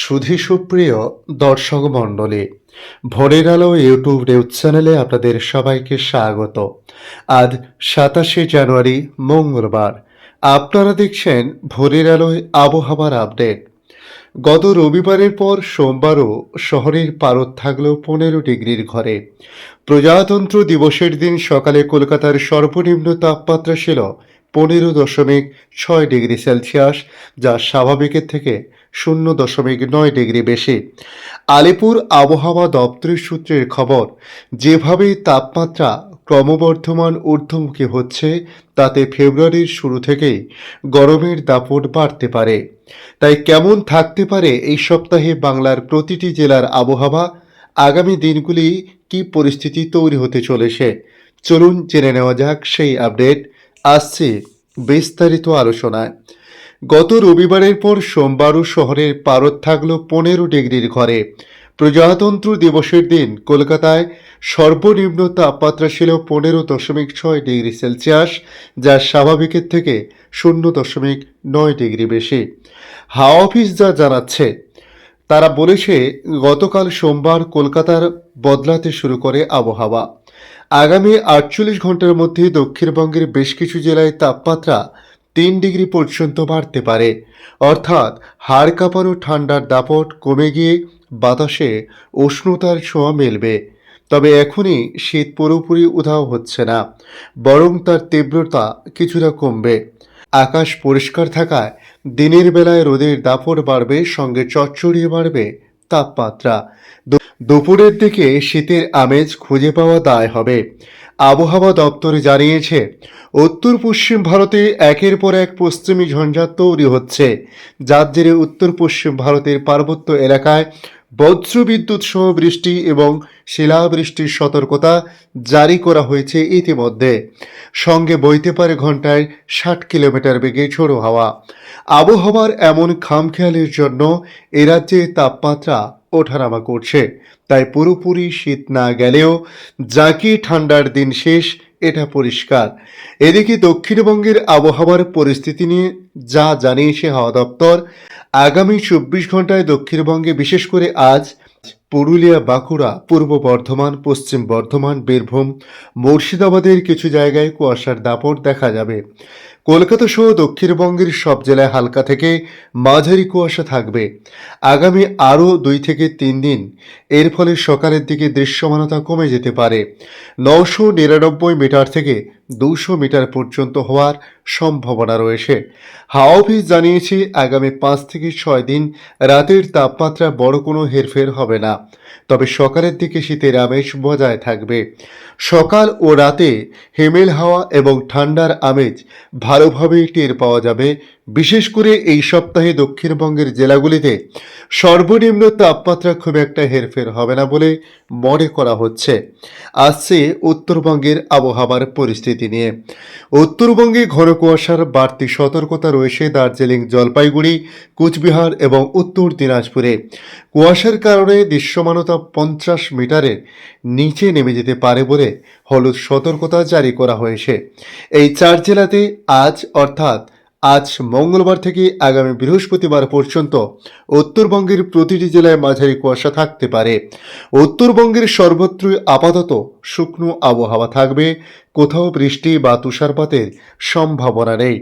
সুধী সুপ্রিয় দর্শক মণ্ডলী, ভোরের আলো ইউটিউব নিউজ চ্যানেলে আপনাদের সবাইকে স্বাগত। আজ সাতাশে জানুয়ারি, মঙ্গলবার। আপনারা দেখছেন ভোরের আলোয় আবহাওয়ার আপডেট। গত রবিবারের পর সোমবারও শহরের পারদ থাকলেও পনেরো ডিগ্রির ঘরে। প্রজাতন্ত্র দিবসের দিন সকালে কলকাতার সর্বনিম্ন তাপমাত্রা ছিল পনেরো দশমিক ছয় ডিগ্রি সেলসিয়াস, যা স্বাভাবিকের থেকে শূন্য দশমিক নয় ডিগ্রি বেশি। আলিপুর আবহাওয়া দপ্তরের সূত্রের খবর যেভাবে তাপমাত্রা ক্রমবর্ধমান ঊর্ধ্বমুখী হচ্ছে, তাতে ফেব্রুয়ারির শুরু থেকেই গরমের দাপট বাড়তে পারে। তাই কেমন থাকতে পারে এই সপ্তাহে বাংলার প্রতিটি জেলার আবহাওয়া? আগামী দিনগুলি কি পরিস্থিতি তৈরি হতে চলেছে? চলুন জেনে নেওয়া যাক সেই আপডেট। আসছে বিস্তারিত আলোচনায়। গত রবিবারের পর সোমবারও শহরের পারদ থাকল পনেরো ডিগ্রির ঘরে। প্রজাতন্ত্র দিবসের দিন কলকাতায় সর্বনিম্ন তাপমাত্রা ছিল পনেরো দশমিক ছয় ডিগ্রি সেলসিয়াস, যা স্বাভাবিকের থেকে শূন্য দশমিক নয় ডিগ্রি বেশি। হাওয়া অফিস যা জানাচ্ছে, তারা বলেছে গতকাল সোমবার কলকাতার বদলাতে শুরু করে আবহাওয়া। আগামী আটচল্লিশ ঘণ্টার মধ্যে দক্ষিণবঙ্গের বেশ কিছু জেলায় তাপমাত্রা তিন ডিগ্রি পর্যন্ত বাড়তে পারে। অর্থাৎ হাড় কাঁপানো ঠান্ডার দাপট কমে গিয়ে বাতাসে উষ্ণতার ছোঁয়া মেলবে। তবে এখনই শীত পুরোপুরি উধাও হচ্ছে না, বরং তার তীব্রতা কিছুটা কমবে। আকাশ পরিষ্কার থাকায় দিনের বেলায় রোদের দাপট বাড়বে, সঙ্গে চচ্চড়িয়ে বাড়বে তাপমাত্রা। দুপুরের দিকে শীতের আমেজ খুঁজে পাওয়া দায় হবে। আবহাওয়া দপ্তর জানিয়েছে উত্তর পশ্চিম ভারতে একের পর এক পশ্চিমী ঝঞ্ঝাত তৈরি হচ্ছে। যার জেরে উত্তর পশ্চিম ভারতের পার্বত্য এলাকায় বজ্রবিদ্যুৎ সহ বৃষ্টি এবং শিলাবৃষ্টির সতর্কতা জারি করা হয়েছে ইতিমধ্যে। সঙ্গে বইতে পারে ঘন্টায় ষাট কিলোমিটার বেগে ঝোড়ো হাওয়া। আবহাওয়ার এমন খামখেয়ালির জন্য এ রাজ্যে তাপমাত্রা ওঠানামা করছে। তাই পুরোপুরি শীত না গেলেও জাঁকি ঠান্ডার দিন শেষ, এটা পরিষ্কার। এদিকে দক্ষিণবঙ্গের আবহাওয়ার পরিস্থিতি নিয়ে যা জানিয়েছে হাওয়া দপ্তর, আগামী চব্বিশ ঘন্টায় দক্ষিণবঙ্গে বিশেষ করে আজ পুরুলিয়া, বাঁকুড়া, পূর্ব বর্ধমান, পশ্চিম বর্ধমান, বীরভূম, মুর্শিদাবাদের কিছু জায়গায় কুয়াশার দাপট দেখা যাবে। কলকাতা সহ দক্ষিণবঙ্গের সব জেলায় হালকা থেকে মাঝারি কুয়াশা থাকবে। আগামী আরও দুই থেকে তিন দিন এর ফলে সকালের দিকে দৃশ্যমানতা কমে যেতে পারে। নশো নিরানব্বই মিটার থেকে দুশো মিটার পর্যন্ত হওয়ার সম্ভাবনা রয়েছে। হাওয়া অফিস জানিয়েছে, আগামী পাঁচ থেকে ছয় দিন রাতের তাপমাত্রা বড় কোনো হেরফের হবে না। তবে সকালের দিকে শীতের আমেজ বজায় থাকবে। সকাল ও রাতে হিমেল হাওয়া এবং ঠান্ডার আমেজ ভালোভাবেই টের পাওয়া যাবে। বিশেষ করে এই সপ্তাহে দক্ষিণবঙ্গের জেলাগুলিতে সর্বনিম্ন তাপমাত্রা খুব একটা হেরফের হবে না বলে মনে করা হচ্ছে। আসছে উত্তরবঙ্গের আবহাওয়ার পরিস্থিতি নিয়ে। উত্তরবঙ্গে ঘন কুয়াশার বাড়তি সতর্কতা রয়েছে দার্জিলিং, জলপাইগুড়ি, কুচবিহার এবং উত্তর দিনাজপুরে। কুয়াশার কারণে দৃশ্যমানতা পঞ্চাশ মিটারের নিচে নেমে যেতে পারে বলে হলুদ সতর্কতা জারি করা হয়েছে। এই চার জেলাতে আজ, অর্থাৎ আজ মঙ্গলবার থেকে আগামী বৃহস্পতিবার পর্যন্ত উত্তরবঙ্গের প্রতিটি জেলায় মাঝারি কুয়াশা থাকতে পারে। উত্তরবঙ্গের সর্বত্রই আপাতত শুকনো আবহাওয়া থাকবে। কোথাও বৃষ্টি বা তুষারপাতের সম্ভাবনা নেই।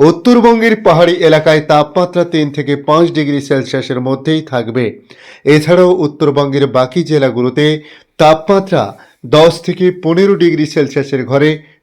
উত্তরবঙ্গের পাহাড়ি এলাকায় তাপমাত্রা তিন থেকে পাঁচ ডিগ্রি সেলসিয়াসের মধ্যেই থাকবে। এছাড়াও উত্তরবঙ্গের বাকি জেলাগুলোতে তাপমাত্রা দশ থেকে পনেরো ডিগ্রি সেলসিয়াসের ঘরে